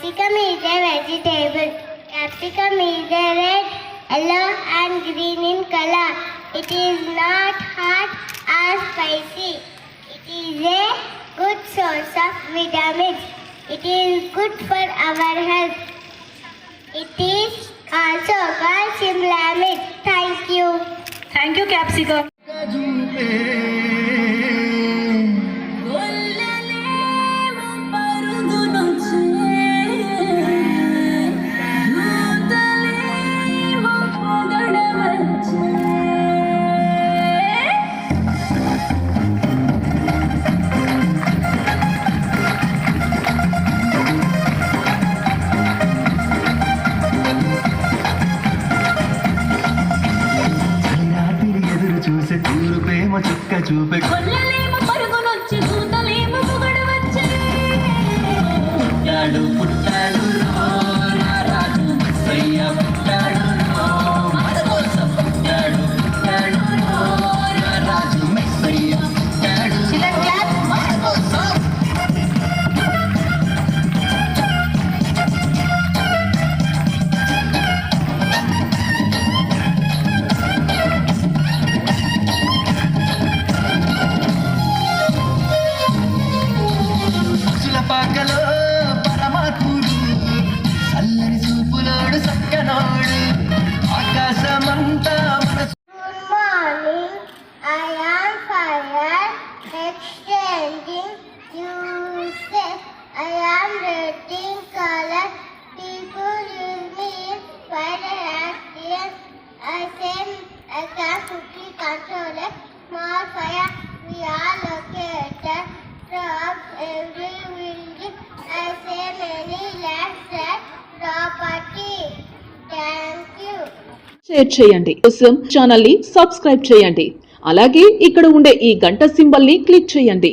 Capsicum is a vegetable. Capsicum is a red, yellow and green in color. It is not hot or spicy. It is a good source of vitamins. It is good for our health. It is also called shimlamid. Thank you. Thank you, Capsicum. లెక్క చూపెట్టు. చూపే కొల్లలేమో పుట్టాడు పుట్టాడు I am red color. People use me in fire action. I say I can quickly control a small fire. We are located from every building. I say many lands that property. Thank you. Share చేయండి కోసం ఛానల్ని subscribe చేయండి అలాగే ఇక్కడ ఉండే ఈ గంట సింబల్ని క్లిక్ చేయండి